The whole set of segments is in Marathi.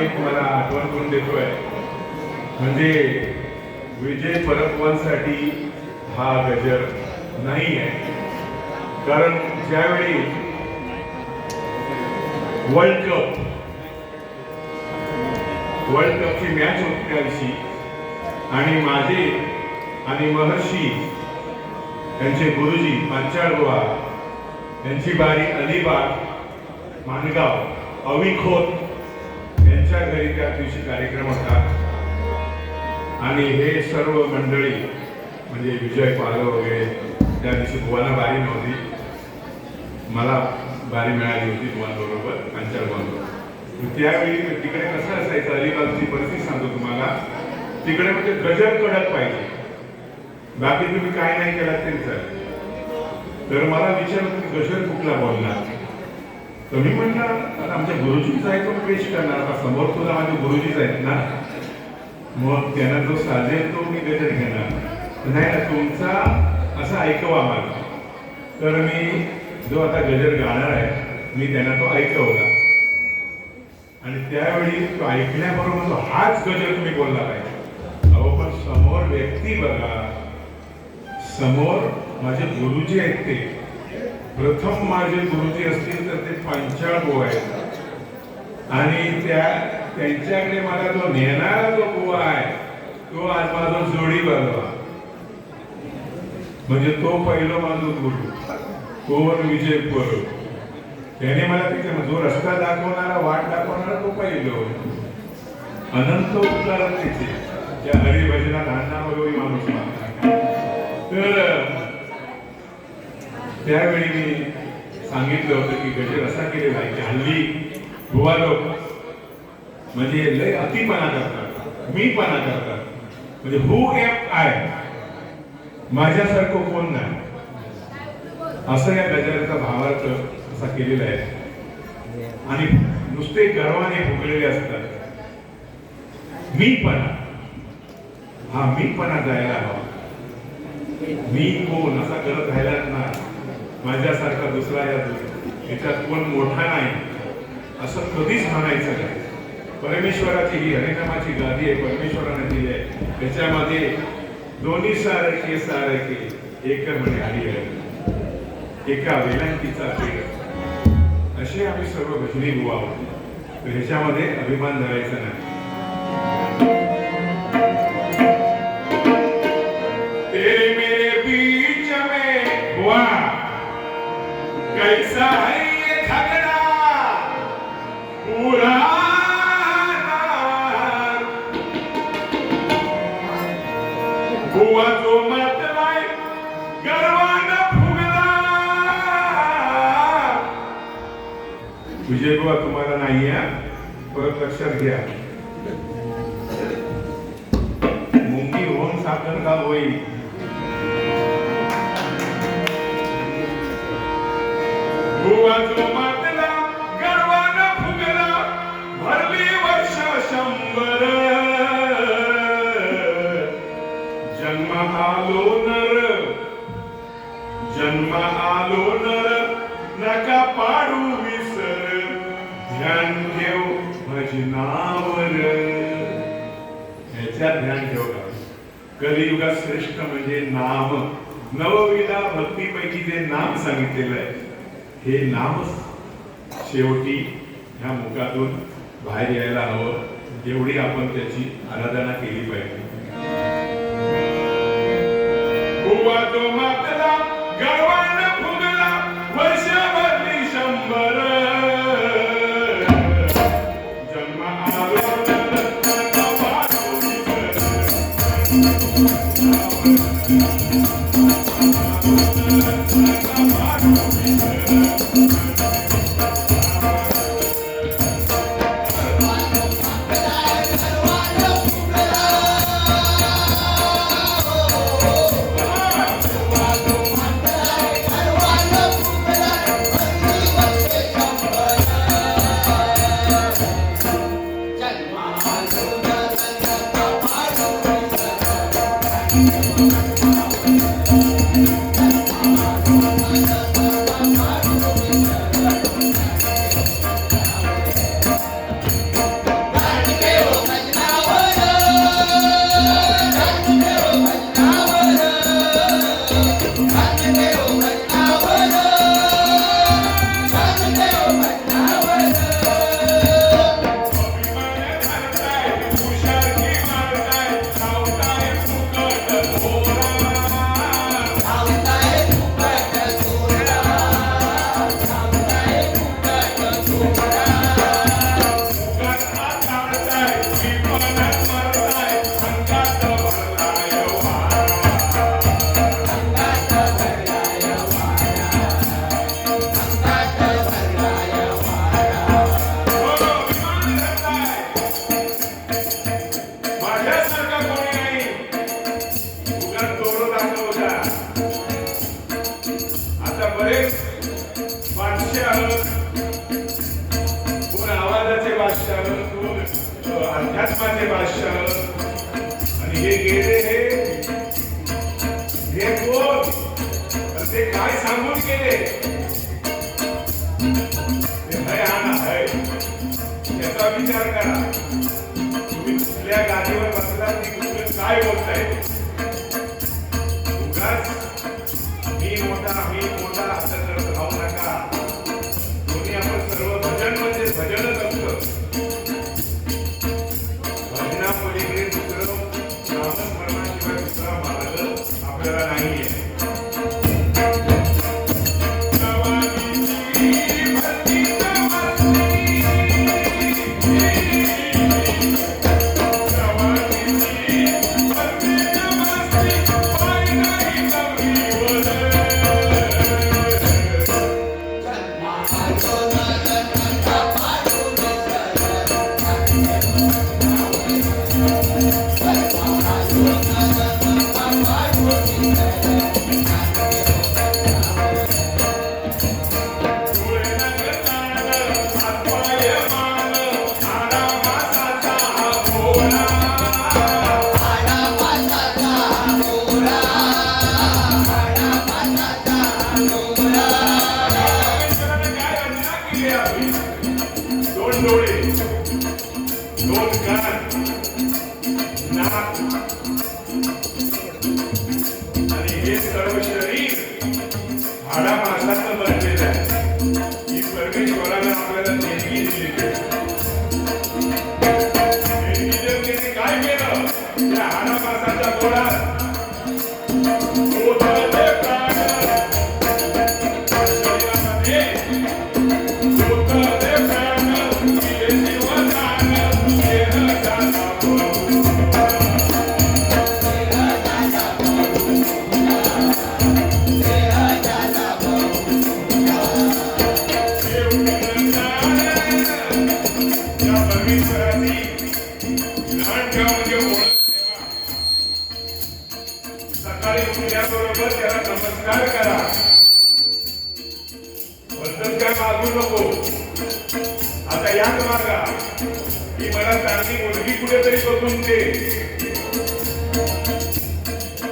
मी मुद्दामी तुम्हाला आठवण करून देतोय. म्हणजे विजय परबवांसाठी हा गजर नाही आहे. कारण ज्यावेळी वर्ल्ड कप वर्ल्ड कपची मॅच होती त्या दिवशी आणि माझे आणि महर्षी त्यांचे गुरुजी पांचाळबुवा यांची बारी अलिबाग माणगाव अविखोत यांच्या घरी त्या दिवशी कार्यक्रम होता. आणि हे सर्व मंडळी म्हणजे विजय पालव वगैरे त्या दिवशी बुवांना बारी नव्हती. मला बारी मिळाली होती बुवांबरोबर पांचाळ बुवांबरोबर. त्यावेळी तिकडे कसं असायचं अलिबागची परिस्थिती सांगतो तुम्हाला. तिकडे म्हणजे गजर कडक पाहिजे. बाकी तुम्ही काय नाही केला तरी चालेल तर मला विचारलं तुम्ही गजर कुठला बोलणार? तर मी म्हटलं आता आमच्या गुरुजीच आहे तो पेश करणार आता समोर तुला माझे गुरुजीच आहेत ना. मग त्यांना जो साजेल तो मी गजर घेणार. नाही ना तुमचा असं ऐकवा मला. तर मी जो आता गजर गाणार आहे मी त्यांना तो ऐकवला. आणि त्यावेळी तो ऐकण्याबरोबर तो हाच गजर तुम्ही बोलला पाहिजे. अहो पण समोर व्यक्ती बघा. समोर माझे गुरुजी आहेत ते. प्रथम माझे गुरुजी असतील तर ते पंचाळ बुवा आहेत. आणि त्या त्यांच्याकडे मला जो नेणारा जो बुवा आहे तो आज माझा जोडी बांधवा म्हणजे तो पहिलं माझं गुरु कोण विजय गुरु त्याने मला तिथे जो रस्ता दाखवणारा वाट दाखवणारा तो पहिलो अनंत उपकार त्याचे त्या हरिभजनात आणणारा माणूस तर त्यावेळी मी सांगितलं होतं की गजर असा केलेला आहे की हल्ली गोवा लोक म्हणजे लय अतिपणा करतात मी पणा करतात. म्हणजे हु एम आय माझ्यासारखं कोण नाही? असं या गजराचा भावार्थ असा केलेला आहे. आणि नुसते गर्वाने भुकलेले असतात. मी पण हा मीपणा जायला हवा. मी कोण? असा करत राहिलाच नाही. माझ्यासारखा दुसरा या याच्यात कोण मोठा नाही असं कधीच म्हणायचं नाही. परमेश्वराची ही हरिनामाची गादी आहे परमेश्वराने दिली आहे. त्याच्यामध्ये दोन्ही सारखे सारखे एक म्हणे हरी आहे. एका वेलांटीचा पेड. असे आम्ही सर्व भजनी गुवा ह्याच्यामध्ये अभिमान धरायचा नाही. विजय बुवा तुम्हाला नाही आहे परत लक्षात घ्या मुंगी होऊन साखर का होईल बुवा जो मातला ध्यान ठेव भजनावर ह्याच्यात ध्यान ठेवलं कलियुगात श्रेष्ठ म्हणजे नाम. नवविधा भक्तीपैकी जे नाम सांगितलेलं आहे हे नाम शेवटी ह्या मुखातून बाहेर यायला हवं. एवढी आपण त्याची आराधना केली पाहिजे. बुवा विचार करा. तुम्ही कुठल्या गाडीवर बसला की तुमचं काय बोलताय?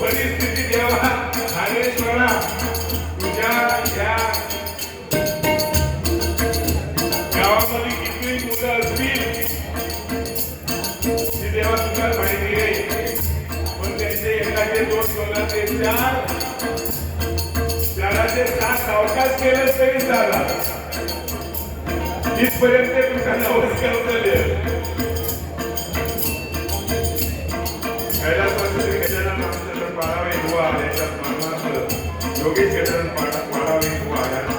परिस्थिती देवा आदेश्वरा तुझ्या या गावामध्ये किती मुलं असतील? ती देवा तुझ्या माहिती आहे. पण त्यांचे एकाचे दोन स्वतःचे चार. त्याला ते सात अवकाश केलं तरी चालला इथपर्यंत तुमचा नवस करतले. महाराष्ट्रात महाराष्ट्र योगेश गजानन पाडावे किंवा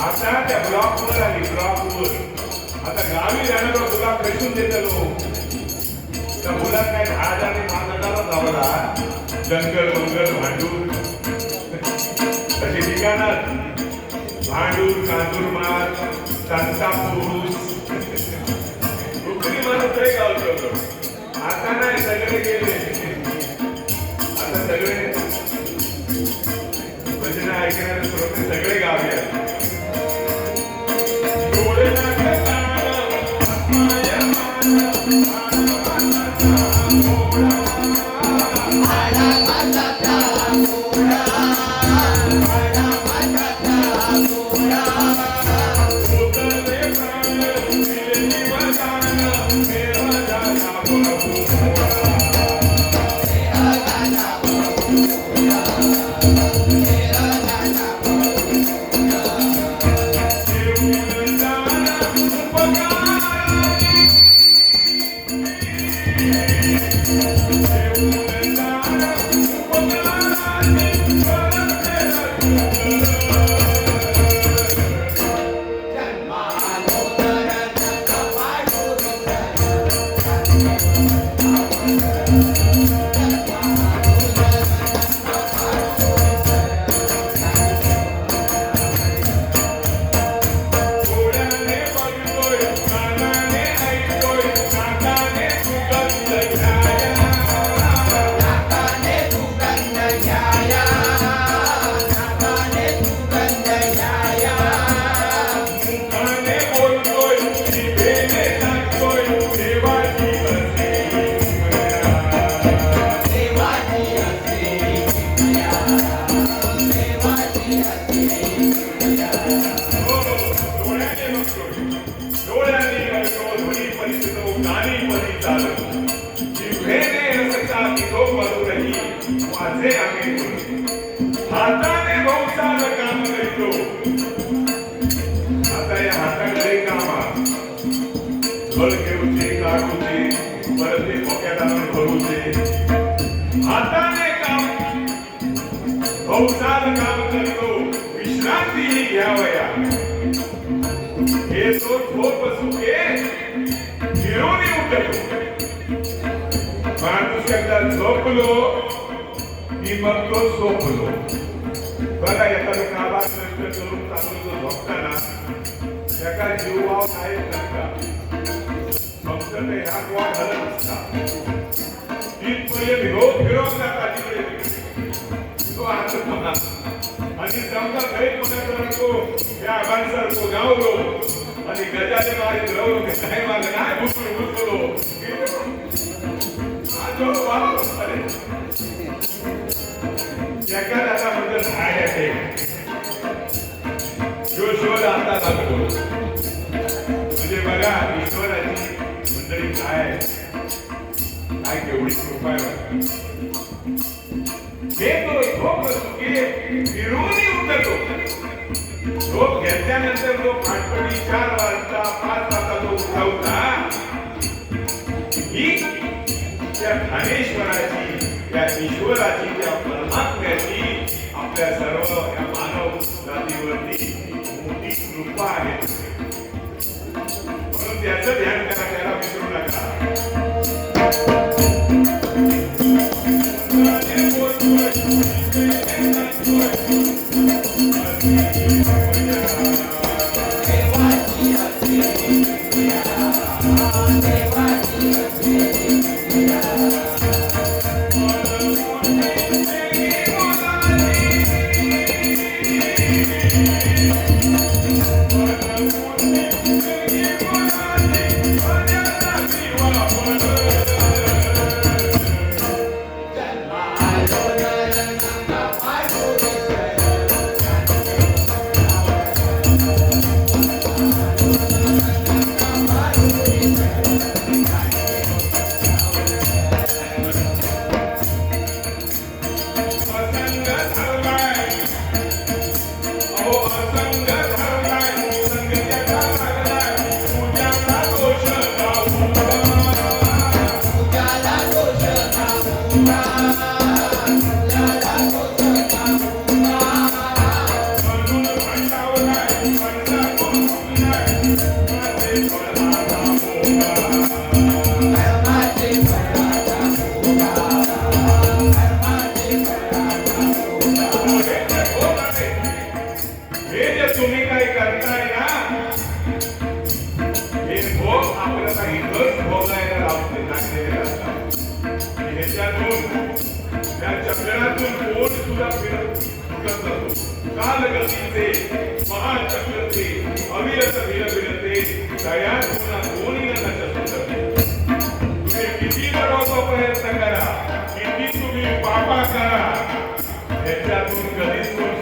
आता त्या ब्लॉकवर आली ब्लॉकवर आता गावी जाणारा तुला पेटून देतं लोक त्या मुलात काय झाड आणि माणसाला धावला जंगल मंगल भांडूर अशी ठिकाणात भांडूर मार संता पुरुष. डुकरी म्हणून तरी आता नाही सगळे गेले. माझे आम्ही हाताने बहुसार काम करतो. आता या हाताकडे कामा. घर घेऊचे काढूचे परत ते पोक्यात आणून भरूचे. हाताने काम बहुसार काम करतो. विश्रांतीही घ्यावया. हे तो झोप सुखे फिरून उठतो माणूस एकदा झोपलो की मग तो झोपलो बघा एखादं काबार नष्ट करून चालून जो झोपताना त्याका जीवाव नाही नसता फक्त ते ह्या गोवा घालत असता तिथपर्यंत ह्यो फिरवून जाता तिकडे तो हात म्हणा आणि समजा गैरपणा करतो या माणसारखो गावलो आणि गजाले मारी रवलो की नाही माग नाही घुसलो घुसलो हा जो वाप आता म्हणजे झाड येते जो शोध आता लागतो. म्हणजे बघा ईश्वराची मंडळी काय काय केवढी कृपा आहे? हे तो झोप सुखी फिरून उतरतो. झोप घेतल्यानंतर तो आठवडी चार वाजता पाच वाजता तो उठवता. ही त्या ज्ञानेश्वराची त्या ईश्वराची त्या परमात्म्याची आपल्या सर्व या मानव जातीवरती मोठी कृपा आहे म्हणून त्याचं ध्यान करा त्याला विसरू नका असंग कोण सुद्धा फिरत सुटत जातो कालगतीचे महाचक्रते अविरत विरविरते तयार पुन्हा कोणी नका तुम्ही किती लढवतो प्रयत्न करा किती तुम्ही पापा करा त्याच्यातून कधीच कोण